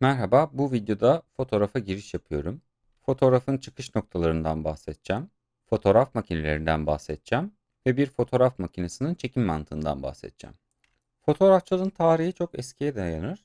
Merhaba, bu videoda fotoğrafa giriş yapıyorum. Fotoğrafın çıkış noktalarından bahsedeceğim. Fotoğraf makinelerinden bahsedeceğim ve bir fotoğraf makinesinin çekim mantığından bahsedeceğim. Fotoğrafçılığın tarihi çok eskiye dayanır.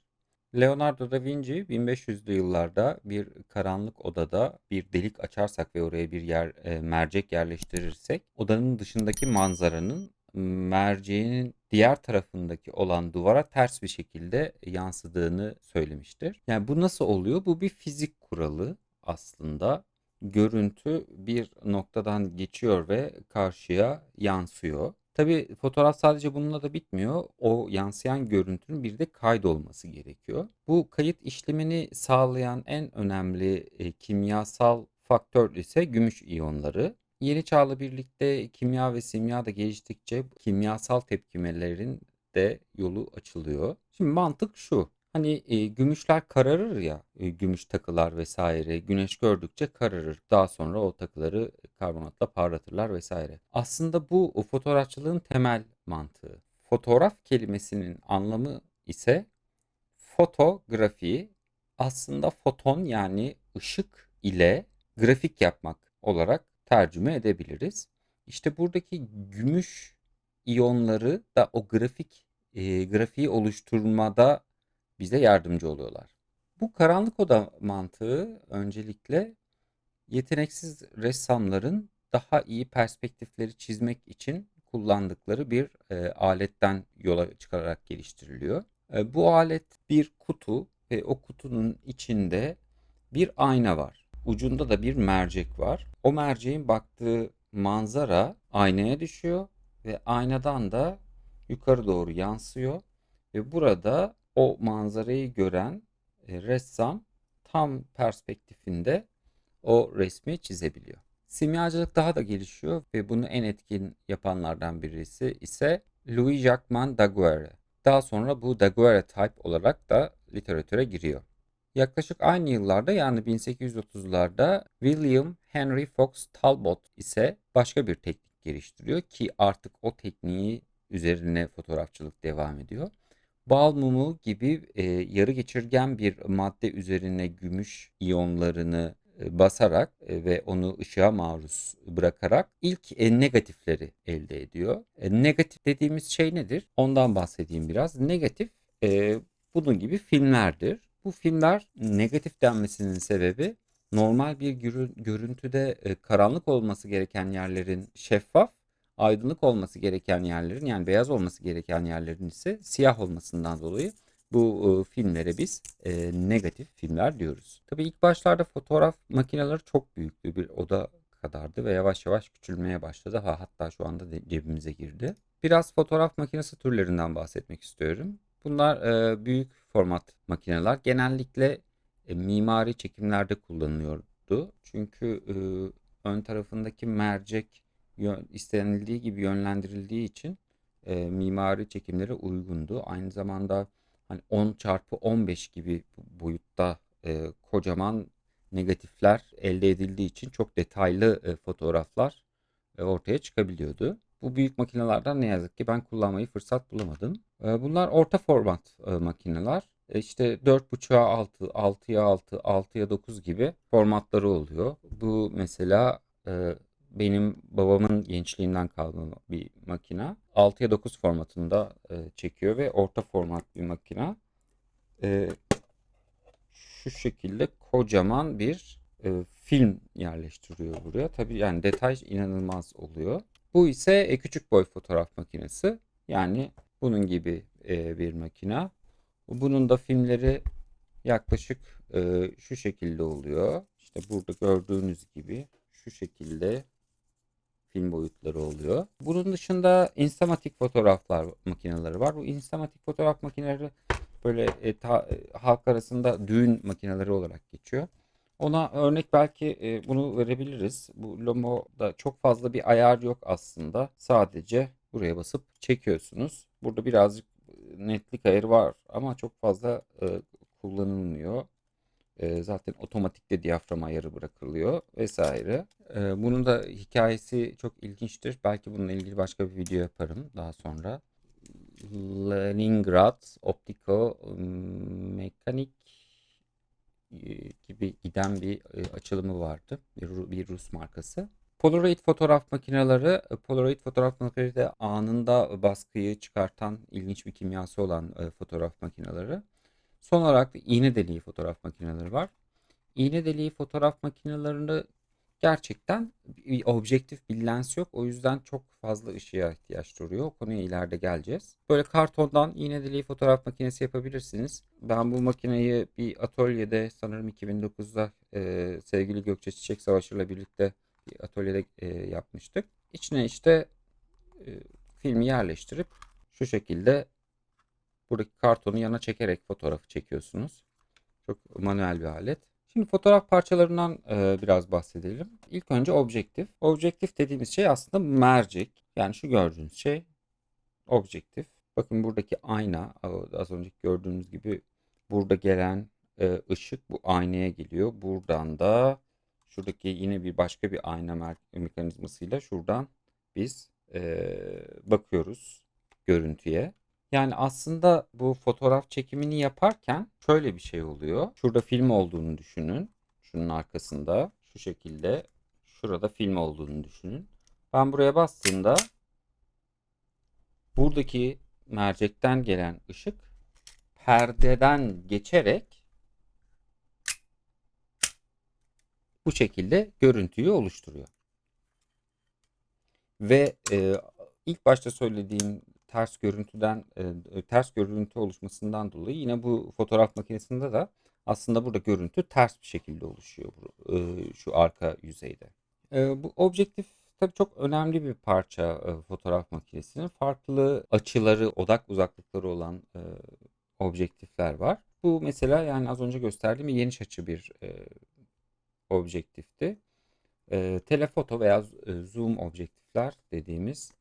Leonardo da Vinci 1500'lü yıllarda bir karanlık odada bir delik açarsak ve oraya bir yer e, mercek yerleştirirsek odanın dışındaki manzaranın merceğin diğer tarafındaki olan duvara ters bir şekilde yansıdığını söylemiştir. Yani bu nasıl oluyor? Bu bir fizik kuralı aslında. Görüntü bir noktadan geçiyor ve karşıya yansıyor. Tabii fotoğraf sadece bununla da bitmiyor. O yansıyan görüntünün bir de kaydolması gerekiyor. Bu kayıt işlemini sağlayan en önemli e, kimyasal faktör ise gümüş iyonları. Yeni çağla birlikte kimya ve simya da geliştikçe kimyasal tepkimelerin de yolu açılıyor. Şimdi mantık şu. Hani e, gümüşler kararır ya, e, gümüş takılar vesaire. Güneş gördükçe kararır. Daha sonra o takıları karbonatla parlatırlar vesaire. Aslında bu fotoğrafçılığın temel mantığı. Fotoğraf kelimesinin anlamı ise fotografi aslında foton yani ışık ile grafik yapmak olarak tercüme edebiliriz. İşte buradaki gümüş iyonları da o grafik e, grafiği oluşturmada bize yardımcı oluyorlar. Bu karanlık oda mantığı öncelikle yeteneksiz ressamların daha iyi perspektifleri çizmek için kullandıkları bir e, aletten yola çıkararak geliştiriliyor. E, bu alet bir kutu ve o kutunun içinde bir ayna var. Ucunda da bir mercek var. O merceğin baktığı manzara aynaya düşüyor ve aynadan da yukarı doğru yansıyor ve burada o manzarayı gören e, ressam tam perspektifinde o resmi çizebiliyor. Simyacılık daha da gelişiyor ve bunu en etkin yapanlardan birisi ise Louis Jacquemin Daguerre. Daha sonra bu Daguerre type olarak da literatüre giriyor. Yaklaşık aynı yıllarda yani 1830'larda William Henry Fox Talbot ise başka bir teknik geliştiriyor ki artık o tekniği üzerine fotoğrafçılık devam ediyor. Bal mumu gibi e, yarı geçirgen bir madde üzerine gümüş iyonlarını e, basarak e, ve onu ışığa maruz bırakarak ilk e, negatifleri elde ediyor. E, negatif dediğimiz şey nedir? Ondan bahsedeyim biraz. Negatif e, bunun gibi filmlerdir. Bu filmler negatif denmesinin sebebi normal bir görüntüde e, karanlık olması gereken yerlerin şeffaf, aydınlık olması gereken yerlerin yani beyaz olması gereken yerlerin ise siyah olmasından dolayı bu e, filmlere biz e, negatif filmler diyoruz. Tabii ilk başlarda fotoğraf makineleri çok büyüktü. Bir oda kadardı ve yavaş yavaş küçülmeye başladı. Ha, hatta şu anda cebimize girdi. Biraz fotoğraf makinesi türlerinden bahsetmek istiyorum. Bunlar e, büyük format makineler. Genellikle e, mimari çekimlerde kullanılıyordu. Çünkü e, ön tarafındaki mercek yön, istenildiği gibi yönlendirildiği için e, mimari çekimlere uygundu. Aynı zamanda hani 10 çarpı 15 gibi boyutta e, kocaman negatifler elde edildiği için çok detaylı e, fotoğraflar e, ortaya çıkabiliyordu. Bu büyük makinelerden ne yazık ki ben kullanmayı fırsat bulamadım. Ee, bunlar orta format e, makineler. E, işte 4.5'a 6, 6'ya 6, 6'ya 9 gibi formatları oluyor. Bu mesela e, benim babamın gençliğinden kalma bir makina. 6'ya 9 formatında çekiyor ve orta format bir makina. Şu şekilde kocaman bir film yerleştiriyor buraya. Tabii yani detay inanılmaz oluyor. Bu ise küçük boy fotoğraf makinesi. Yani bunun gibi e, bir makina. Bunun da filmleri yaklaşık e, şu şekilde oluyor. İşte burada gördüğünüz gibi şu şekilde film boyutları oluyor. Bunun dışında instamatik fotoğraflar makineleri var. Bu instamatik fotoğraf makineleri böyle e, ta, e, halk arasında düğün makineleri olarak geçiyor. Ona örnek belki e, bunu verebiliriz. Bu Lomo'da çok fazla bir ayar yok aslında. Sadece buraya basıp çekiyorsunuz. Burada birazcık netlik ayarı var ama çok fazla e, kullanılmıyor. E, zaten otomatikte diyafram ayarı bırakılıyor vesaire. E, bunun da hikayesi çok ilginçtir. Belki bununla ilgili başka bir video yaparım daha sonra. Leningrad Optico Mekanik gibi giden bir e, açılımı vardı. Bir, Ru- bir Rus markası. Polaroid fotoğraf makineleri, e, Polaroid fotoğraf makineleri de anında baskıyı çıkartan ilginç bir kimyası olan e, fotoğraf makineleri. Son olarak da iğne deliği fotoğraf makineleri var. İğne deliği fotoğraf makinelerinde gerçekten bir objektif bir lens yok. O yüzden çok fazla ışığa ihtiyaç duruyor. O konuya ileride geleceğiz. Böyle kartondan iğne deliği fotoğraf makinesi yapabilirsiniz. Ben bu makineyi bir atölyede sanırım 2009'da e, sevgili Gökçe Çiçek Savaşı'yla birlikte bir atölyede e, yapmıştık. İçine işte e, filmi yerleştirip şu şekilde buradaki kartonu yana çekerek fotoğrafı çekiyorsunuz. Çok manuel bir alet. Şimdi fotoğraf parçalarından e, biraz bahsedelim. İlk önce objektif. Objektif dediğimiz şey aslında mercek. Yani şu gördüğünüz şey objektif. Bakın buradaki ayna az önceki gördüğünüz gibi burada gelen e, ışık bu aynaya geliyor. Buradan da şuradaki yine bir başka bir ayna me- mekanizmasıyla şuradan biz e, bakıyoruz görüntüye. Yani aslında bu fotoğraf çekimini yaparken şöyle bir şey oluyor. Şurada film olduğunu düşünün. Şunun arkasında şu şekilde şurada film olduğunu düşünün. Ben buraya bastığımda buradaki mercekten gelen ışık perdeden geçerek bu şekilde görüntüyü oluşturuyor. Ve e, ilk başta söylediğim ters görüntüden e, ters görüntü oluşmasından dolayı yine bu fotoğraf makinesinde de aslında burada görüntü ters bir şekilde oluşuyor bu, e, şu arka yüzeyde. E, bu objektif tabii çok önemli bir parça e, fotoğraf makinesinin. Farklı açıları, odak uzaklıkları olan e, objektifler var. Bu mesela yani az önce gösterdiğim geniş açı bir e, objektifti. E, telefoto veya e, zoom objektifler dediğimiz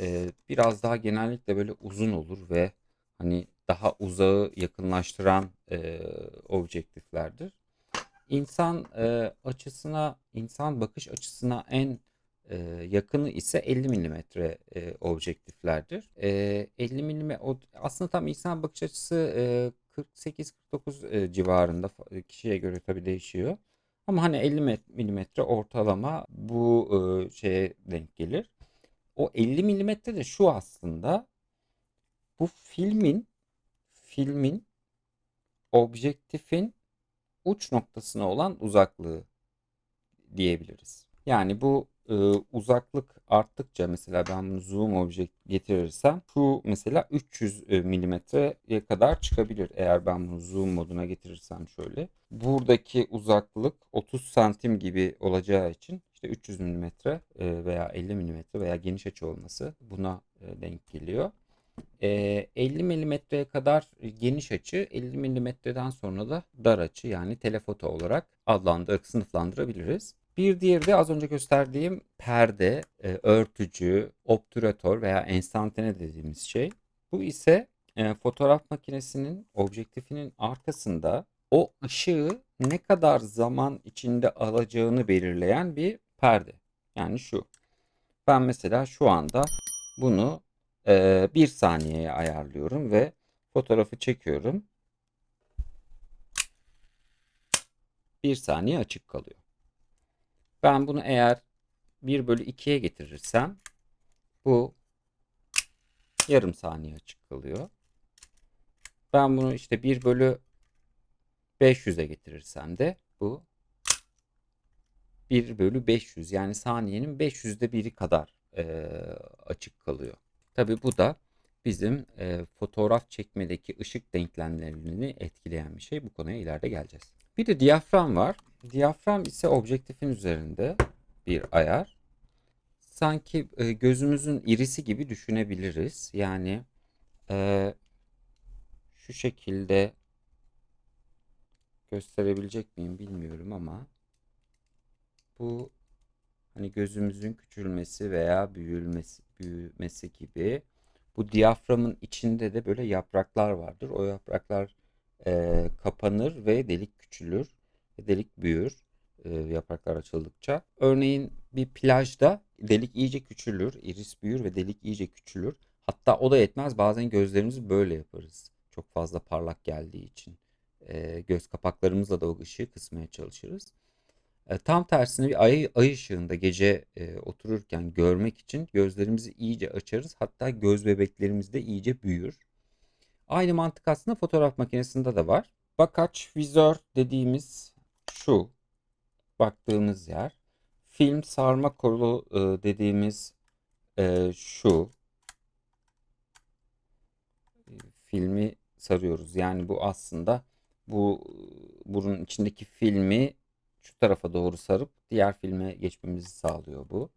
e, biraz daha genellikle böyle uzun olur ve hani daha uzağı yakınlaştıran e, objektiflerdir. İnsan e, açısına, insan bakış açısına en e, yakını ise 50 milimetre objektiflerdir. E, 50 milimetre aslında tam insan bakış açısı e, 48-49 e, civarında kişiye göre tabii değişiyor. Ama hani 50 milimetre ortalama bu e, şeye denk gelir. O 50 milimetre de şu aslında bu filmin filmin objektifin uç noktasına olan uzaklığı diyebiliriz. Yani bu e, uzaklık arttıkça mesela ben bunu zoom objekt getirirsem şu mesela 300 e, milimetreye kadar çıkabilir eğer ben bunu zoom moduna getirirsem şöyle. Buradaki uzaklık 30 santim gibi olacağı için işte 300 milimetre e, veya 50 milimetre veya geniş açı olması buna e, denk geliyor. 50 milimetreye kadar geniş açı 50 milimetreden sonra da dar açı yani telefoto olarak adlandır, sınıflandırabiliriz. Bir diğeri de az önce gösterdiğim perde, e, örtücü, obtüratör veya enstantane dediğimiz şey. Bu ise e, fotoğraf makinesinin objektifinin arkasında o ışığı ne kadar zaman içinde alacağını belirleyen bir perde. Yani şu. Ben mesela şu anda bunu e, bir saniyeye ayarlıyorum ve fotoğrafı çekiyorum. Bir saniye açık kalıyor. Ben bunu eğer 1 bölü 2'ye getirirsem bu yarım saniye açık kalıyor. Ben bunu işte 1 bölü 500'e getirirsem de bu 1 bölü 500 yani saniyenin 500'de biri kadar e, açık kalıyor. Tabi bu da bizim e, fotoğraf çekmedeki ışık denklemlerini etkileyen bir şey. Bu konuya ileride geleceğiz. Bir de diyafram var. Diyafram ise objektifin üzerinde bir ayar. Sanki e, gözümüzün irisi gibi düşünebiliriz. Yani e, şu şekilde gösterebilecek miyim bilmiyorum ama bu hani gözümüzün küçülmesi veya büyülmesi, büyümesi gibi. Bu diyaframın içinde de böyle yapraklar vardır. O yapraklar e, kapanır ve delik küçülür. Delik büyür e, yapraklar açıldıkça. Örneğin bir plajda delik iyice küçülür, iris büyür ve delik iyice küçülür. Hatta o da yetmez bazen gözlerimizi böyle yaparız. Çok fazla parlak geldiği için. e, göz kapaklarımızla da o ışığı kısmaya çalışırız. Tam tersine bir ay, ay ışığında gece e, otururken görmek için gözlerimizi iyice açarız. Hatta göz bebeklerimiz de iyice büyür. Aynı mantık aslında fotoğraf makinesinde de var. Bakaç vizör dediğimiz şu baktığımız yer. Film sarma kolu e, dediğimiz e, şu. Filmi sarıyoruz. Yani bu aslında bu bunun içindeki filmi şu tarafa doğru sarıp diğer filme geçmemizi sağlıyor bu.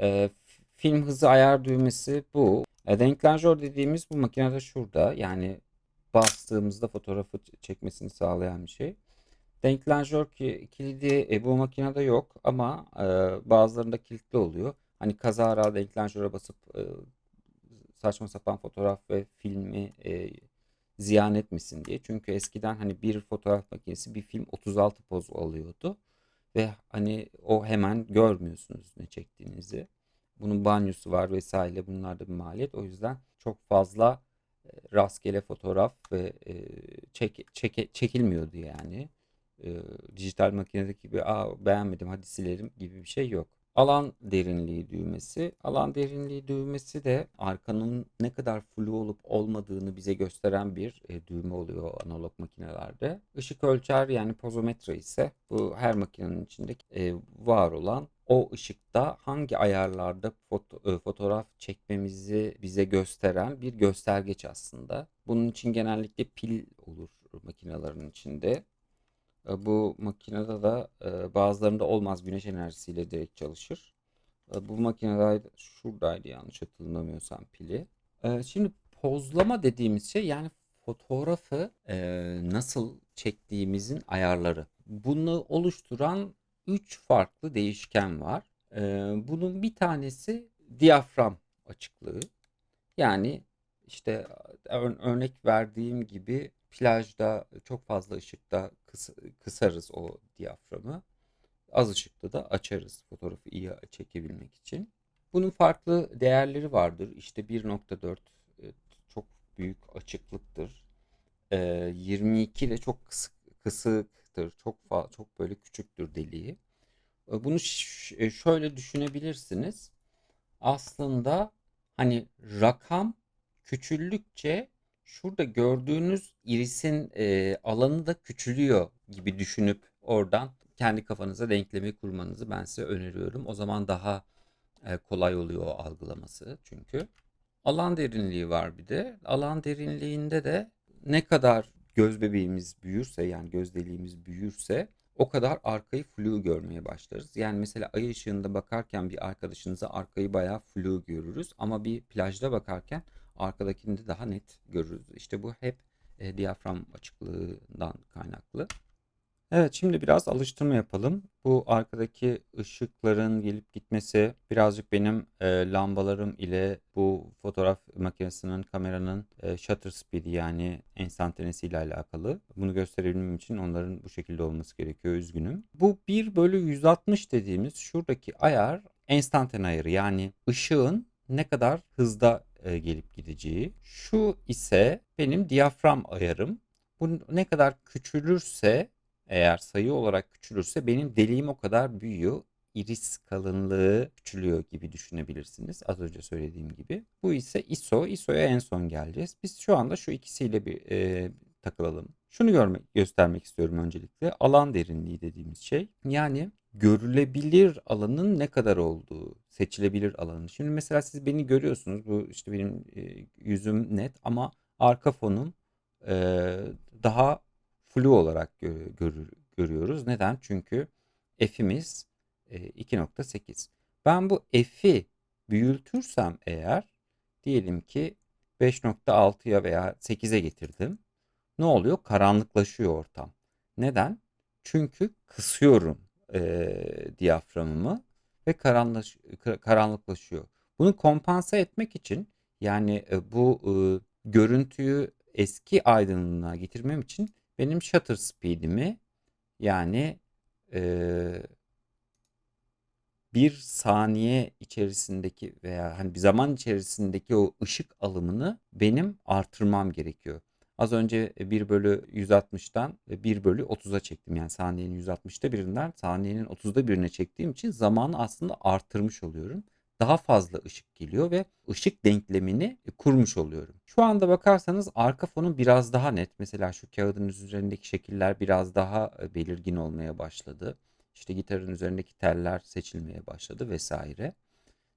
E, film hızı ayar düğmesi bu. E, denklanjör dediğimiz bu makinede şurada. Yani bastığımızda fotoğrafı çekmesini sağlayan bir şey. Denklanjör ki kilidi e, bu makinede yok ama e, bazılarında kilitli oluyor. Hani kazara denklanjöre basıp e, saçma sapan fotoğraf ve filmi e, ziyan etmesin diye. Çünkü eskiden hani bir fotoğraf makinesi bir film 36 poz alıyordu. Ve hani o hemen görmüyorsunuz ne çektiğinizi. Bunun banyosu var vesaire bunlar da bir maliyet. O yüzden çok fazla e, rastgele fotoğraf ve e, çek, çeke, çekilmiyordu yani. E, dijital makinedeki gibi Aa, beğenmedim hadi silerim gibi bir şey yok. Alan derinliği düğmesi. Alan derinliği düğmesi de arkanın ne kadar flu olup olmadığını bize gösteren bir e, düğme oluyor analog makinelerde. Işık ölçer yani pozometre ise bu her makinenin içinde e, var olan o ışıkta hangi ayarlarda foto, e, fotoğraf çekmemizi bize gösteren bir göstergeç aslında. Bunun için genellikle pil olur makinelerin içinde. Bu makinede de bazılarında olmaz güneş enerjisiyle direkt çalışır. Bu makinede şuradaydı yanlış hatırlamıyorsam pili. Şimdi pozlama dediğimiz şey yani fotoğrafı nasıl çektiğimizin ayarları. Bunu oluşturan 3 farklı değişken var. Bunun bir tanesi diyafram açıklığı. Yani işte örnek verdiğim gibi plajda çok fazla ışıkta kıs kısarız o diyaframı. Az ışıkta da açarız fotoğrafı iyi çekebilmek için. Bunun farklı değerleri vardır. İşte 1.4 e, çok büyük açıklıktır. 22 de çok kısık, kısıktır. Çok çok böyle küçüktür deliği. Bunu e, şöyle düşünebilirsiniz. Aslında hani rakam küçüldükçe şurada gördüğünüz irisin e, alanı da küçülüyor gibi düşünüp oradan kendi kafanıza denklemi kurmanızı ben size öneriyorum. O zaman daha e, kolay oluyor o algılaması çünkü. Alan derinliği var bir de. Alan derinliğinde de ne kadar göz bebeğimiz büyürse yani göz deliğimiz büyürse o kadar arkayı flu görmeye başlarız. Yani mesela ay ışığında bakarken bir arkadaşınıza arkayı bayağı flu görürüz ama bir plajda bakarken arkadakini de daha net görürüz. İşte bu hep e, diyafram açıklığından kaynaklı. Evet şimdi biraz alıştırma yapalım. Bu arkadaki ışıkların gelip gitmesi birazcık benim e, lambalarım ile bu fotoğraf makinesinin kameranın e, shutter speed'i yani enstantanesi ile alakalı. Bunu gösterebilmem için onların bu şekilde olması gerekiyor. Üzgünüm. Bu 1 bölü 160 dediğimiz şuradaki ayar enstantan ayarı yani ışığın ne kadar hızda e, gelip gideceği. Şu ise benim diyafram ayarım. Bu ne kadar küçülürse eğer sayı olarak küçülürse benim deliğim o kadar büyüyor. Iris kalınlığı küçülüyor gibi düşünebilirsiniz. Az önce söylediğim gibi. Bu ise ISO. ISO'ya en son geleceğiz. Biz şu anda şu ikisiyle bir e, takılalım. Şunu görmek, göstermek istiyorum öncelikle. Alan derinliği dediğimiz şey. Yani görülebilir alanın ne kadar olduğu, seçilebilir alanın. Şimdi mesela siz beni görüyorsunuz. Bu işte benim e, yüzüm net ama arka fonum e, daha flu olarak gör, görür, görüyoruz. Neden? Çünkü f'imiz e, 2.8. Ben bu f'i büyütürsem eğer diyelim ki 5.6'ya veya 8'e getirdim. Ne oluyor? Karanlıklaşıyor ortam. Neden? Çünkü kısıyorum e, diyaframımı ve karanlaş, karanlıklaşıyor. Bunu kompanse etmek için yani e, bu e, görüntüyü eski aydınlığına getirmem için benim shutter speed'imi yani e, bir saniye içerisindeki veya hani bir zaman içerisindeki o ışık alımını benim artırmam gerekiyor. Az önce 1 bölü 160'tan 1 bölü 30'a çektim. Yani saniyenin 160'ta birinden saniyenin 30'da birine çektiğim için zamanı aslında artırmış oluyorum. Daha fazla ışık geliyor ve ışık denklemini kurmuş oluyorum. Şu anda bakarsanız arka fonu biraz daha net. Mesela şu kağıdın üzerindeki şekiller biraz daha e, belirgin olmaya başladı. İşte gitarın üzerindeki teller seçilmeye başladı vesaire.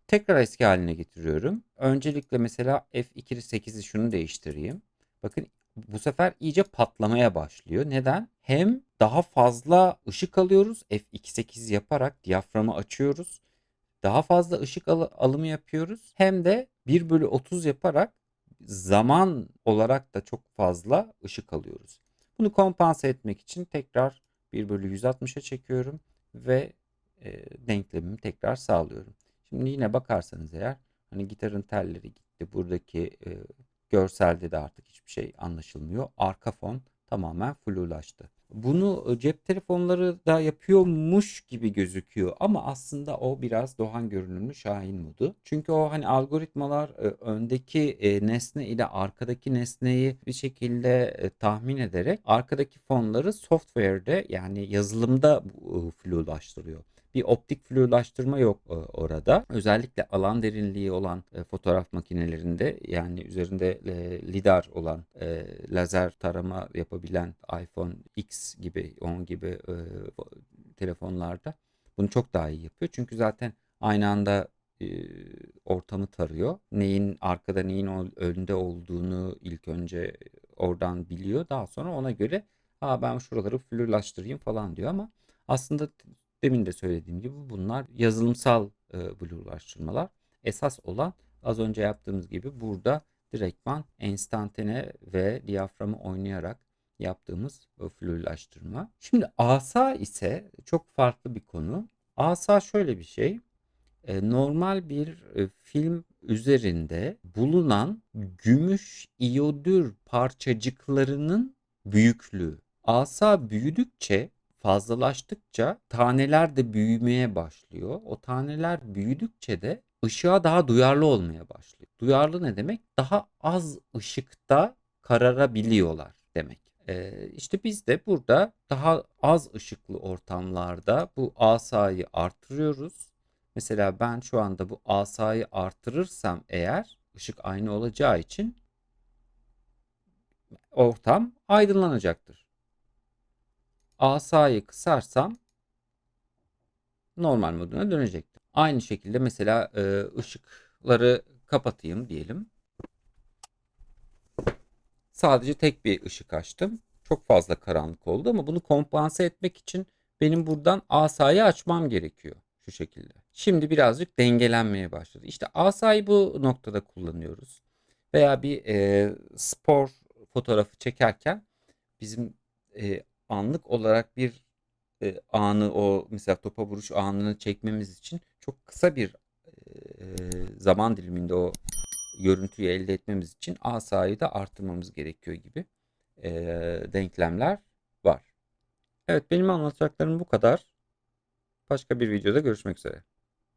Tekrar eski haline getiriyorum. Öncelikle mesela F2.8'i şunu değiştireyim. Bakın bu sefer iyice patlamaya başlıyor. Neden? Hem daha fazla ışık alıyoruz. F2.8 yaparak diyaframı açıyoruz. Daha fazla ışık al- alımı yapıyoruz. Hem de 1 bölü 30 yaparak zaman olarak da çok fazla ışık alıyoruz. Bunu kompanse etmek için tekrar 1 bölü 160'a çekiyorum ve e, denklemimi tekrar sağlıyorum. Şimdi yine bakarsanız eğer hani gitarın telleri gitti. Buradaki e, görselde de artık hiçbir şey anlaşılmıyor. Arka fon tamamen flulaştı. Bunu e, cep telefonları da yapıyormuş gibi gözüküyor ama aslında o biraz Doğan görünümlü Şahin modu. Çünkü o hani algoritmalar e, öndeki e, nesne ile arkadaki nesneyi bir şekilde tahmin ederek arkadaki fonları software'de yani yazılımda flulaştırıyor bir optik flulaştırma yok e, orada. Özellikle alan derinliği olan e, fotoğraf makinelerinde yani üzerinde e, lidar olan lazer tarama yapabilen iPhone X gibi 10 gibi telefonlarda bunu çok daha iyi yapıyor. Çünkü zaten aynı anda ortamı tarıyor. Neyin arkada neyin önde olduğunu ilk önce oradan biliyor. Daha sonra ona göre Aa, ben şuraları flulaştırayım falan diyor ama aslında Demin de söylediğim gibi bunlar yazılımsal e, blurlaştırmalar. Esas olan az önce yaptığımız gibi burada direktman enstantane ve diyaframı oynayarak yaptığımız flülaştırma. Şimdi asa ise çok farklı bir konu. Asa şöyle bir şey. E, normal bir e, film üzerinde bulunan gümüş iyodür parçacıklarının büyüklüğü. Asa büyüdükçe fazlalaştıkça taneler de büyümeye başlıyor. O taneler büyüdükçe de ışığa daha duyarlı olmaya başlıyor. Duyarlı ne demek? Daha az ışıkta kararabiliyorlar demek. Ee, işte biz de burada daha az ışıklı ortamlarda bu asayı artırıyoruz. Mesela ben şu anda bu asayı artırırsam eğer ışık aynı olacağı için ortam aydınlanacaktır asayı kısarsam normal moduna dönecektir. Aynı şekilde mesela e, ışıkları kapatayım diyelim. Sadece tek bir ışık açtım. Çok fazla karanlık oldu ama bunu kompanse etmek için benim buradan asayı açmam gerekiyor. Şu şekilde. Şimdi birazcık dengelenmeye başladı. İşte asayı bu noktada kullanıyoruz. Veya bir e, spor fotoğrafı çekerken bizim e, anlık olarak bir e, anı o mesela topa vuruş anını çekmemiz için çok kısa bir e, zaman diliminde o görüntüyü elde etmemiz için asayı da arttırmamız gerekiyor gibi e, denklemler var. Evet benim anlatacaklarım bu kadar. Başka bir videoda görüşmek üzere.